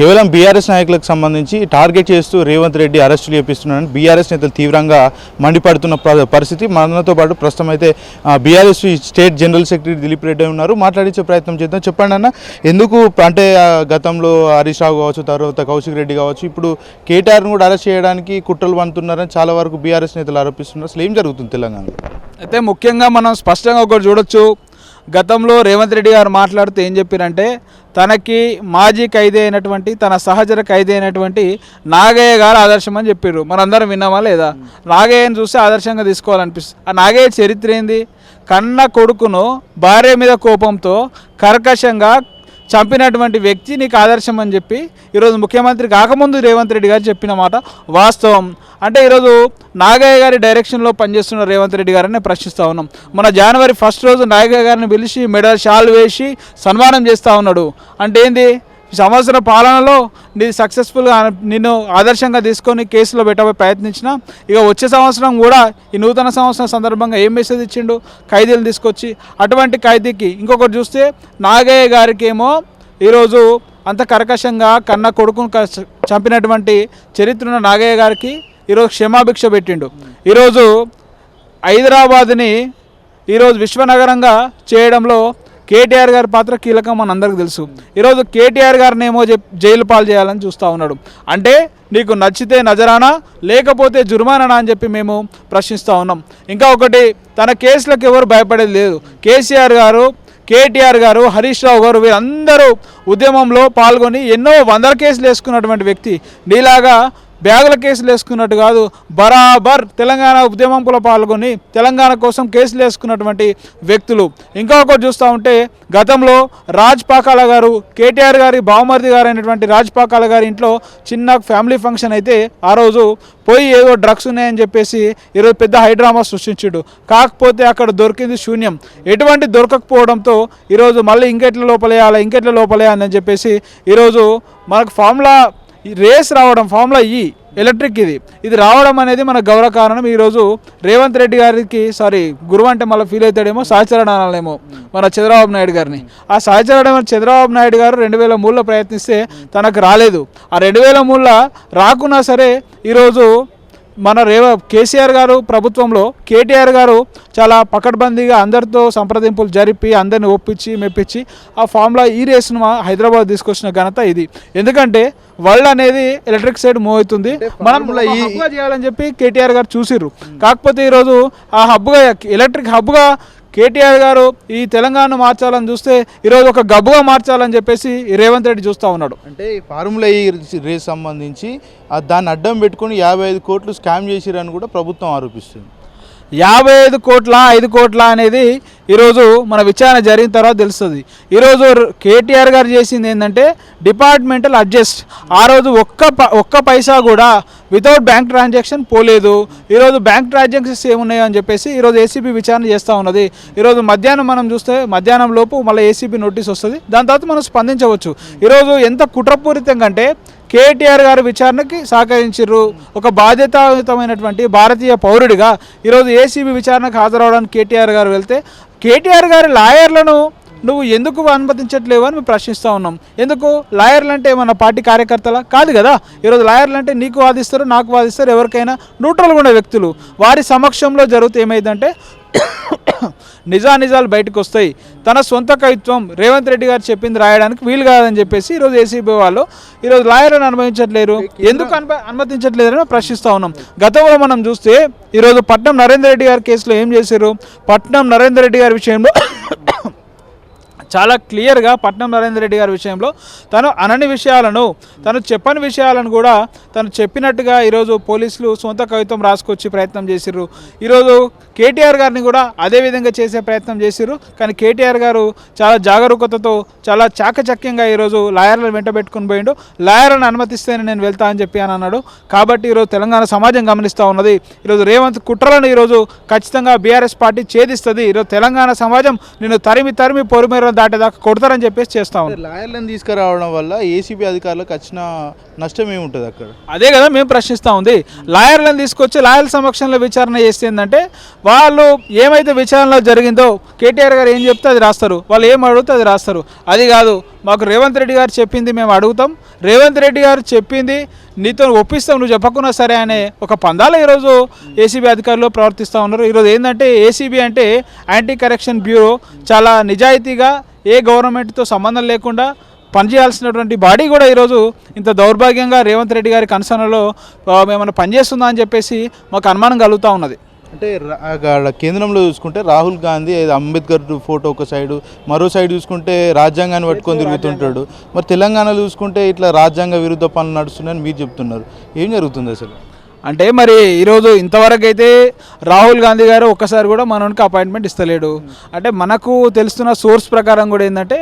కేవలం బీఆర్ఎస్ నాయకులకు సంబంధించి టార్గెట్ చేస్తూ రేవంత్ రెడ్డి అరెస్టులు చేపిస్తున్నారని బీఆర్ఎస్ నేతలు తీవ్రంగా మండిపడుతున్న పరిస్థితి. మనతో పాటు ప్రస్తుతం అయితే BRS state general secretary Dilip Reddy ఉన్నారు. మాట్లాడించే ప్రయత్నం చేద్దాం. చెప్పండి అన్న ఎందుకు అంటే గతంలో హరీష్ రావు కావచ్చు తర్వాత కౌశిక్ రెడ్డి కావచ్చు ఇప్పుడు కేటీఆర్ను కూడా అరెస్ట్ చేయడానికి కుట్రలు పంతున్నారని చాలా వరకు బీఆర్ఎస్ నేతలు ఆరోపిస్తున్నారు. అసలు ఏం జరుగుతుంది తెలంగాణలో? అయితే ముఖ్యంగా మనం స్పష్టంగా ఒకటి చూడొచ్చు. గతంలో రేవంత్ రెడ్డి గారు మాట్లాడుతూ ఏం చెప్పారంటే తనకి మాజీ ఖైదీ అయినటువంటి తన సహచర ఖైదీ అయినటువంటి నాగయ్య గారు ఆదర్శం అని చెప్పారు మనందరం విన్నామా లేదా? నాగయ్యని చూస్తే ఆదర్శంగా తీసుకోవాలనిపిస్తుంది ఆ నాగయ్య చరిత్ర ఏంది? కన్న కొడుకును భార్య మీద కోపంతో కర్కశంగా చంపినటువంటి వ్యక్తి నీకు ఆదర్శం అని చెప్పి ఈరోజు ముఖ్యమంత్రి కాకముందు రేవంత్ రెడ్డి గారు చెప్పిన మాట వాస్తవం. అంటే ఈరోజు నాగయ్య గారి డైరెక్షన్లో పనిచేస్తున్న రేవంత్ రెడ్డి గారిని ప్రశ్నిస్తూ ఉన్నాం. మన జనవరి ఫస్ట్ రోజు నాగయ్య గారిని పిలిచి మెడల్ షాల్ వేసి సన్మానం చేస్తూ ఉన్నాడు. అంటే ఏంది? సంవత్సర పాలనలో నీ సక్సెస్ఫుల్గా నిన్ను ఆదర్శంగా తీసుకొని కేసులో పెట్టబోయే ప్రయత్నించిన ఇక వచ్చే సంవత్సరం కూడా ఈ నూతన సంవత్సరం సందర్భంగా ఏం మెసేజ్ ఇచ్చిండు? ఖైదీలు తీసుకొచ్చి అటువంటి ఖైదీకి ఇంకొకటి చూస్తే నాగయ్య గారికి ఏమో ఈరోజు అంత కర్కశంగా కన్న కొడుకును చంపినటువంటి చరిత్ర ఉన్న నాగయ్య గారికి ఈరోజు క్షమాభిక్ష పెట్టిండు. ఈరోజు హైదరాబాద్ని ఈరోజు విశ్వనగరంగా చేయడంలో కేటీఆర్ గారి పాత్ర కీలకం మన అందరికీ తెలుసు. ఈరోజు కేటీఆర్ గారిని ఏమో జైలు పాలు చేయాలని చూస్తూ ఉన్నాడు. అంటే నీకు నచ్చితే నజరానా లేకపోతే జుర్మానా అని చెప్పి మేము ప్రశ్నిస్తూ ఉన్నాం. ఇంకా ఒకటి తన కేసులకు ఎవరు భయపడేది లేదు. కేసీఆర్ గారు కేటీఆర్ గారు హరీష్ రావు గారు వీరందరూ ఉద్యమంలో పాల్గొని ఎన్నో వందల కేసులు వేసుకున్నటువంటి వ్యక్తి. నీలాగా బ్యాగుల కేసులు వేసుకున్నట్టు కాదు బరాబర్ తెలంగాణ ఉద్యమంలో పాల్గొని తెలంగాణ కోసం కేసులు వేసుకున్నటువంటి వ్యక్తులు. ఇంకా ఒకటి చూస్తూ ఉంటే గతంలో రాజ్ పాకాల గారు కేటీఆర్ గారి బావమరిది గారు అయినటువంటి రాజ్ పాకాల గారి ఇంట్లో చిన్న ఫ్యామిలీ ఫంక్షన్ అయితే ఆ రోజు పోయి ఏదో డ్రగ్స్ ఉన్నాయని చెప్పేసి ఈరోజు పెద్ద హైడ్రామా సృష్టించుడు. కాకపోతే అక్కడ దొరికింది శూన్యం. ఎటువంటి దొరకకపోవడంతో ఈరోజు మళ్ళీ ఇంకెట్ల లోపలేయాలి ఇంకెట్ల లోపలేయాలని అని చెప్పేసి ఈరోజు మనకు ఫార్ములా ఈ రేస్ రావడం ఫార్ములా ఈ ఎలక్ట్రిక్ ఇది. ఇది రావడం అనేది మన గౌరవ కారణం. ఈరోజు రేవంత్ రెడ్డి గారికి సారీ గురువు అంటే మళ్ళీ ఫీల్ అవుతాడేమో సహచరణ మన చంద్రబాబు నాయుడు గారిని. ఆ సహచరణ చంద్రబాబు నాయుడు గారు రెండు వేల మూడులో ప్రయత్నిస్తే తనకు రాలేదు. ఆ రెండు వేల మూడులో రాకున్నా సరే ఈరోజు మన రేవ కేసీఆర్ గారు ప్రభుత్వంలో కేటీఆర్ గారు చాలా పకడ్బందీగా అందరితో సంప్రదింపులు జరిపి అందరిని ఒప్పించి మెప్పించి ఆ ఫామ్లో ఈ రేస్ను హైదరాబాద్ తీసుకొచ్చిన ఘనత ఇది. ఎందుకంటే వరల్డ్ అనేది ఎలక్ట్రిక్ సైడ్ మూవ్ అవుతుంది. మనం చేయాలని చెప్పి కేటీఆర్ గారు చూసిర్రు. కాకపోతే ఈరోజు ఆ హబ్గా ఎలక్ట్రిక్ హబ్గా కేటీఆర్ గారు ఈ తెలంగాణ మార్చాలని చూస్తే ఈరోజు ఒక గబ్బుగా మార్చాలని చెప్పేసి రేవంత్ రెడ్డి చూస్తూ ఉన్నాడు. అంటే ఈ ఫార్ములా ఈ రేస్ సంబంధించి దాన్ని అడ్డం పెట్టుకొని యాభై ఐదు కోట్లు స్కామ్ చేసిరని కూడా ప్రభుత్వం ఆరోపిస్తుంది. యాభై ఐదు కోట్ల ఐదు కోట్ల అనేది ఈరోజు మన విచారణ జరిగిన తర్వాత తెలుస్తుంది. ఈరోజు కేటీఆర్ గారు చేసింది ఏంటంటే డిపార్ట్మెంటల్ అడ్జస్ట్. ఆ రోజు ఒక్క ఒక్క పైసా కూడా వితౌట్ బ్యాంక్ ట్రాన్సాక్షన్ పోలేదు. ఈరోజు బ్యాంక్ ట్రాన్సాక్షన్స్ ఏమున్నాయో అని చెప్పేసి ఈరోజు ఏసీబీ విచారణ చేస్తూ ఉన్నది. ఈరోజు మధ్యాహ్నం మనం చూస్తే మధ్యాహ్నం లోపు మళ్ళీ ఏసీబీ నోటీస్ వస్తుంది. దాని తర్వాత మనం స్పందించవచ్చు. ఈరోజు ఎంత కుట్రపూరితంగా అంటే కేటీఆర్ గారు విచారణకి సహకరించారు ఒక బాధ్యతాయుతమైనటువంటి భారతీయ పౌరుడిగా ఈరోజు ఏసీబీ విచారణకు హాజరవడానికి కేటీఆర్ గారు వెళ్తే కేటీఆర్ గారి లాయర్లను నువ్వు ఎందుకు అనుమతించట్లేవు అని మేము ప్రశ్నిస్తూ ఉన్నాం. ఎందుకు? లాయర్లు అంటే ఏమన్నా పార్టీ కార్యకర్తల? కాదు కదా. ఈరోజు లాయర్లు అంటే నీకు వాదిస్తారు నాకు వాదిస్తారు ఎవరికైనా న్యూట్రల్గా ఉన్న వ్యక్తులు. వారి సమక్షంలో జరిగితే ఏమైందంటే నిజానిజాలు బయటకు వస్తాయి. తన సొంత కవిత్వం రేవంత్ రెడ్డి గారు చెప్పింది రాయడానికి వీలు కాదని చెప్పేసి ఈరోజు ఏసీబీ వాళ్ళు ఈరోజు లాయర్లను అనుమతించట్లేరు. ఎందుకు అనుమ అనుమతించట్లేదని ప్రశ్నిస్తూ ఉన్నాం. గతంలో మనం చూస్తే ఈరోజు పట్నం నరేందర్ రెడ్డి గారి కేసులో ఏం చేశారు? పట్నం నరేందర్ రెడ్డి గారి విషయంలో చాలా క్లియర్గా పట్నం నరేందర్ రెడ్డి గారి విషయంలో తను అనని విషయాలను తను చెప్పని విషయాలను కూడా తను చెప్పినట్టుగా ఈరోజు పోలీసులు సొంత కవిత్వం రాసుకొచ్చి ప్రయత్నం చేసిర్రు. ఈరోజు కేటీఆర్ గారిని కూడా అదే విధంగా చేసే ప్రయత్నం చేసిర్రు. కానీ కేటీఆర్ గారు చాలా జాగరూకతతో చాలా చాకచక్యంగా ఈరోజు లాయర్లను వెంట పెట్టుకుని పోయిండు. లాయర్లను అనుమతిస్తేనే నేను వెళ్తా అని చెప్పి అని అన్నాడు. కాబట్టి ఈరోజు తెలంగాణ సమాజం గమనిస్తూ ఉన్నది. ఈరోజు రేవంత్ కుట్రలను ఈరోజు ఖచ్చితంగా బీఆర్ఎస్ పార్టీ ఛేదిస్తుంది. ఈరోజు తెలంగాణ సమాజం నిన్ను తరిమి తరిమి పొరిమేర దాటేదాకా కొడతారని చెప్పేసి చేస్తా ఉన్నాం. లాయర్లను తీసుకురావడం వల్ల ఏసీబీ అధికారులకు వచ్చిన నష్టం ఏముంటుంది అక్కడ? అదే కదా మేము ప్రశ్నిస్తూ ఉంది. లాయర్లను తీసుకొచ్చి లాయర్ల సమక్షంలో విచారణ చేస్తే ఏంటంటే వాళ్ళు ఏమైతే విచారణలో జరిగిందో కేటీఆర్ గారు ఏం చెప్తే అది రాస్తారు. వాళ్ళు ఏం అడిగితే అది రాస్తారు. అది కాదు మాకు రేవంత్ రెడ్డి గారు చెప్పింది మేము అడుగుతాం. రేవంత్ రెడ్డి గారు చెప్పింది నీతో ఒప్పిస్తాం నువ్వు చెప్పకున్నా సరే అనే ఒక పందాల ఈరోజు ఏసీబీ అధికారులు ప్రవర్తిస్తూ ఉన్నారు. ఈరోజు ఏంటంటే ఏసీబీ అంటే యాంటీ కరెక్షన్ బ్యూరో. చాలా నిజాయితీగా ఏ గవర్నమెంట్తో సంబంధం లేకుండా పనిచేయాల్సినటువంటి బాడీ కూడా ఈరోజు ఇంత దౌర్భాగ్యంగా రేవంత్ రెడ్డి గారి కన్సర్న్లో ఏమైనా పనిచేస్తుందా అని చెప్పేసి మాకు అనుమానం కలుగుతూ ఉన్నది. అంటే కేంద్రంలో చూసుకుంటే రాహుల్ గాంధీ అంబేద్కర్ ఫోటో ఒక సైడు మరో సైడ్ చూసుకుంటే రాజ్యాంగాన్ని పట్టుకొని తిరుగుతుంటాడు. మరి తెలంగాణలో చూసుకుంటే ఇట్లా రాజ్యాంగ విరుద్ధ పనులు నడుస్తున్నాయని మీరు చెప్తున్నారు. ఏం జరుగుతుంది అసలు? అంటే మరి ఈరోజు ఇంతవరకు అయితే రాహుల్ గాంధీ గారు ఒక్కసారి కూడా మనకి అపాయింట్మెంట్ ఇస్తలేడు. అంటే మనకు తెలుస్తున్న సోర్స్ ప్రకారం కూడా ఏంటంటే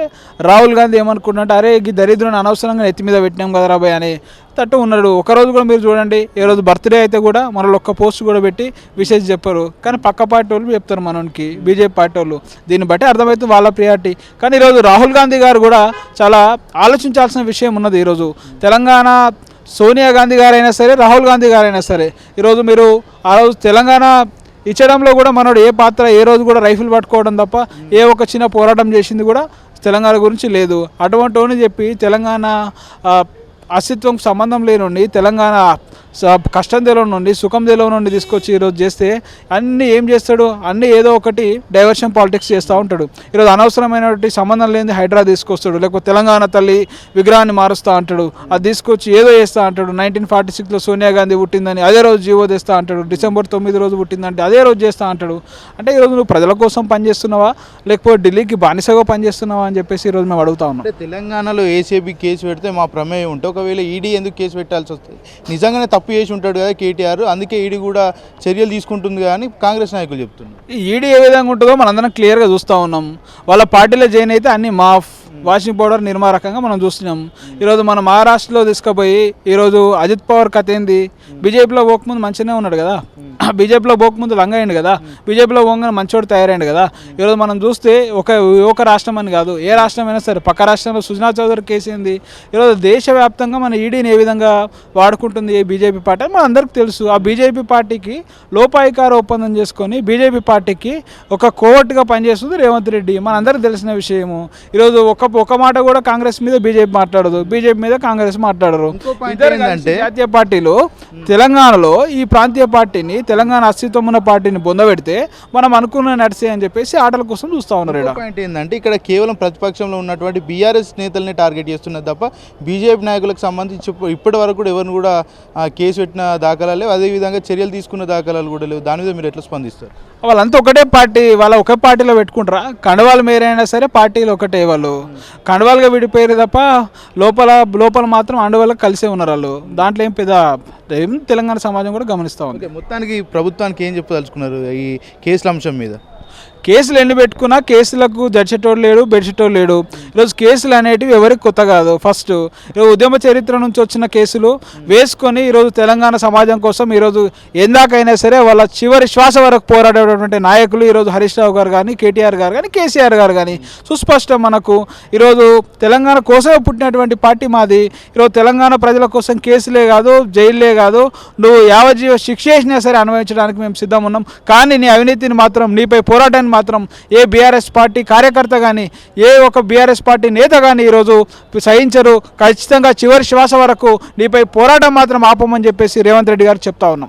రాహుల్ గాంధీ ఏమనుకుంటున్నట్టు అరే ఈ దరిద్రుని అనవసరంగా నెత్తి మీద పెట్టినాం కదా రాబాయ్ అని తట్టు ఉన్నాడు. ఒకరోజు కూడా మీరు చూడండి ఏ రోజు బర్త్డే అయితే కూడా మనలో ఒక్క పోస్ట్ కూడా పెట్టి విశేష చెప్పరు. కానీ పక్క పార్టీ వాళ్ళు చెప్తారు మనకి బీజేపీ పార్టీ వాళ్ళు. దీన్ని బట్టి అర్థమవుతుంది వాళ్ళ ప్రియారిటీ. కానీ ఈరోజు రాహుల్ గాంధీ గారు కూడా చాలా ఆలోచించాల్సిన విషయం ఉన్నది ఈరోజు. తెలంగాణ సోనియా గాంధీ గారైనా సరే రాహుల్ గాంధీ గారైనా సరే ఈరోజు మీరు ఆ రోజు తెలంగాణ ఇచ్చడంలో కూడా మనోడు ఏ పాత్ర ఏ రోజు కూడా రైఫిల్ పట్టుకోవడం తప్ప ఏ ఒక్క చిన్న పోరాటం చేసింది కూడా తెలంగాణ గురించి లేదు. అటువంటి చెప్పి తెలంగాణ అస్తిత్వం సంబంధం లేనుండి తెలంగాణ కష్టం తెలియని నుండి సుఖం తెలియని నుండి తీసుకొచ్చి ఈరోజు చేస్తే అన్నీ ఏం చేస్తాడు? అన్నీ ఏదో ఒకటి డైవర్షన్ పాలిటిక్స్ చేస్తూ ఉంటాడు. ఈరోజు అనవసరమైనటువంటి సంబంధం లేని హైడ్రా తీసుకొస్తాడు. లేకపోతే తెలంగాణ తల్లి విగ్రహాన్ని మారుస్తూ అంటాడు. అది తీసుకొచ్చి ఏదో చేస్తా అంటాడు. నైన్టీన్ ఫార్టీ సిక్స్లో సోనియా గాంధీ పుట్టిందని అదే రోజు జీవో తెస్తా అంటాడు. డిసెంబర్ తొమ్మిది రోజు పుట్టిందంటే అదే రోజు చేస్తా అంటాడు. అంటే ఈరోజు నువ్వు ప్రజల కోసం పనిచేస్తున్నావా లేకపోతే ఢిల్లీకి బానిసగా పనిచేస్తున్నావా అని చెప్పేసి ఈరోజు మేము అడుగుతా ఉన్నాం. తెలంగాణలో ఏసీబీ కేసు పెడితే మా ప్రమేయం ఉంటే ఒకవేళ ఈడీ ఎందుకు కేసు పెట్టాల్సి వస్తుంది? నిజంగానే తప్పు చేసి ఉంటాడు కదా కేటీఆర్ అందుకే ఈడీ కూడా చర్యలు తీసుకుంటుంది కానీ కాంగ్రెస్ నాయకులు చెప్తున్నారు. ఈడీ ఏ విధంగా ఉంటుందో మనందరం క్లియర్గా చూస్తూ ఉన్నాం. వాళ్ళ పార్టీలో జాయిన్ అయితే అన్ని మాఫ్. వాషింగ్ పౌడర్ నిర్మా రకంగా మనం చూస్తున్నాం. ఈరోజు మన మహారాష్ట్రలో తీసుకుపోయి ఈరోజు అజిత్ పవార్ కథ ఏంది? బీజేపీలో పోకముందు మంచిగానే ఉన్నాడు కదా. బీజేపీలో పోకముందు లంగయ్యండు కదా. బీజేపీలో పోగానే మంచోడు తయారైండు కదా. ఈరోజు మనం చూస్తే ఒక ఒక రాష్ట్రం అని కాదు ఏ రాష్ట్రం అయినా సరే పక్క రాష్ట్రంలో సుజనా చౌదరి కేసు ఏంది? ఈరోజు దేశవ్యాప్తంగా మన ఈడీని ఏ విధంగా వాడుకుంటుంది ఈ బీజేపీ పార్టీ అని మన అందరికీ తెలుసు. ఆ బీజేపీ పార్టీకి లోపాయికార ఒప్పందం చేసుకొని బీజేపీ పార్టీకి ఒక కోవట్టుగా పనిచేస్తుంది రేవంత్ రెడ్డి. మన అందరికీ తెలిసిన విషయము. ఈరోజు ఒక ఒక మాట కూడా కాంగ్రెస్ మీద బీజేపీ మాట్లాడదు. బీజేపీ మీద కాంగ్రెస్ మాట్లాడరు. ఏంటంటే- జాతీయ పార్టీలు తెలంగాణలో ఈ ప్రాంతీయ పార్టీని తెలంగాణ అస్తిత్వం ఉన్న పార్టీని బొందబెడితే మనం అనుకున్న నడిచే అని చెప్పేసి ఆటల కోసం చూస్తా ఉన్నారు. పాయింట్ ఏంటంటే ఇక్కడ కేవలం ప్రతిపక్షంలో ఉన్నటువంటి బీఆర్ఎస్ నేతల్ని టార్గెట్ చేస్తున్నది తప్ప బీజేపీ నాయకులకు సంబంధించి ఇప్పు- ఇప్పటి వరకు కూడా ఎవరిని కూడా కేసు పెట్టిన దాఖలాలు లేవు. అదేవిధంగా చర్యలు తీసుకున్న దాఖలాలు కూడా లేవు. దాని మీద మీరు ఎట్లా స్పందిస్తారు? వాళ్ళంతా ఒకటే పార్టీ వాళ్ళ ఒకే పార్టీలో పెట్టుకుంటారా? కండవాలు మేరైనా సరే పార్టీలు ఒకటే వాళ్ళు. కండవాలుగా విడిపోయారు తప్ప లోపల లోపల మాత్రం ఆండవాళ్ళకి కలిసే ఉన్నారు వాళ్ళు. దాంట్లో ఏం పెద్ద ఏం తెలంగాణ సమాజం కూడా గమనిస్తూ ఉంది. మొత్తానికి ప్రభుత్వానికి ఏం చెప్పదలుచుకున్నారు ఈ కేసుల అంశం మీద? కేసులు ఎన్ని పెట్టుకున్నా కేసులకు జడ్చేటోడు లేడు బెడ్షీటోడు లేడు. ఈరోజు కేసులు అనేటివి ఎవరికి కొత్త కాదు. ఫస్ట్ ఈరోజు ఉద్యమ చరిత్ర నుంచి వచ్చిన కేసులు వేసుకొని ఈరోజు తెలంగాణ సమాజం కోసం ఈరోజు ఎందాకైనా సరే వాళ్ళ చివరి శ్వాస వరకు పోరాడేటటువంటి నాయకులు ఈరోజు హరీష్ రావు గారు కానీ కేటీఆర్ గారు కానీ కేసీఆర్ గారు కానీ సుస్పష్టం మనకు ఈరోజు తెలంగాణ కోసమే పుట్టినటువంటి పార్టీ మాది. ఈరోజు తెలంగాణ ప్రజల కోసం కేసులే కాదు జైల్లే కాదు. నువ్వు యావజీవ శిక్ష వేసినా సరే అనుభవించడానికి మేము సిద్ధం ఉన్నాం. కానీ నీ అవినీతిని మాత్రం నీపై పోరాటాన్ని మాత్రం ఏ బీఆర్ఎస్ పార్టీ కార్యకర్త కానీ ఏ ఒక బీఆర్ఎస్ పార్టీ నేత కానీ ఈరోజు సహించరు. ఖచ్చితంగా చివరి శ్వాస వరకు నీపై పోరాటం మాత్రం ఆపమని చెప్పేసి రేవంత్ రెడ్డి గారు చెప్తా ఉన్నాం.